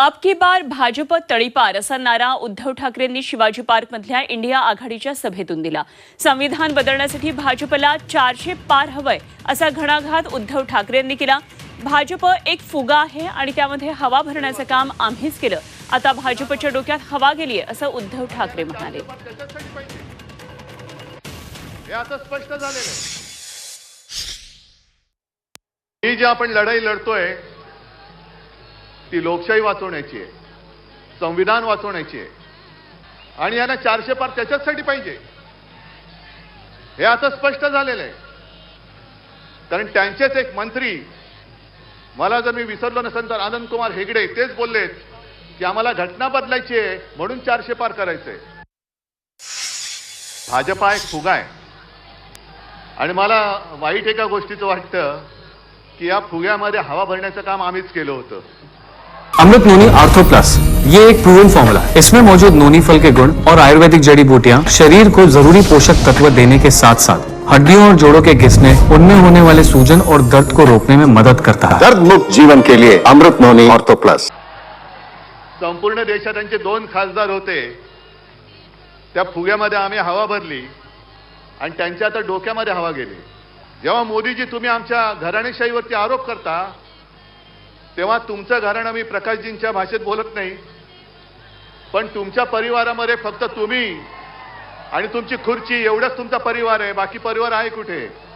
अब की बार भाजप तळीपार असा नारा उद्धव ठाकरेंनी शिवाजी पार्कमधल्या इंडिया आघाडीच्या सभेतून दिला. संविधान बदलण्यासाठी भाजपला चारशे पार हवंय असा घणाघात उद्धव ठाकरेंनी केला. भाजप एक फुगा आहे आणि त्यामध्ये हवा भरण्याचं काम आम्हीच केलं. आता भाजपच्या डोक्यात हवा गेलीय असं उद्धव ठाकरे म्हणाले. स्पष्ट झालेलं ही जी आपण लढाई लढतोय ती लोकशाही वाचवण्याची आहे. संविधान वाचवण्याची आहे. आणि यांना चारशे पार त्याच्याचसाठी पाहिजे. हे आता स्पष्ट झालेलं आहे. कारण त्यांचेच एक मंत्री मला जर मी विसरलो नसेल तर आनंद कुमार हेगडे तेच बोललेत की आम्हाला घटना बदलायची आहे म्हणून चारशे पार करायचंय. भाजपा एक फुगा आहे. आणि मला वाईट एका गोष्टीचं वाटतं की या फुग्यामध्ये हवा भरण्याचं काम आम्हीच केलं होतं. अमृत नोनी आर्थो प्लस ये एक प्रूवन फॉर्मूला है। इसमें मौजूद नोनी फल के गुण और आयुर्वेदिक जड़ी बूटियां शरीर को जरूरी पोषक तत्व देने के साथ साथ हड्डियों और जोड़ों के घिसने उनमें होने वाले सूजन और दर्द को रोकने में मदद करता है। दर्द मुक्त जीवन के लिए अमृत नोनी ऑर्थो प्लस संपूर्ण देशात त्यांचे दोन खासदार होते. त्या फुग्यामध्ये आम्ही हवा भरली आणि त्यांच्या आता डोक्यामध्ये हवा गेली. जेव्हा मोदीजी तुम्ही आमच्या घराणेशाहीवरती आरोप करता तेव्हा तुमचं घराणं मी प्रकाशजींच्या भाषेत बोलत नाही. पण तुमच्या परिवारामध्ये फक्त तुम्ही आणि तुमची खुर्ची एवढंच तुमचा परिवार आहे. बाकी परिवार आहे कुठे?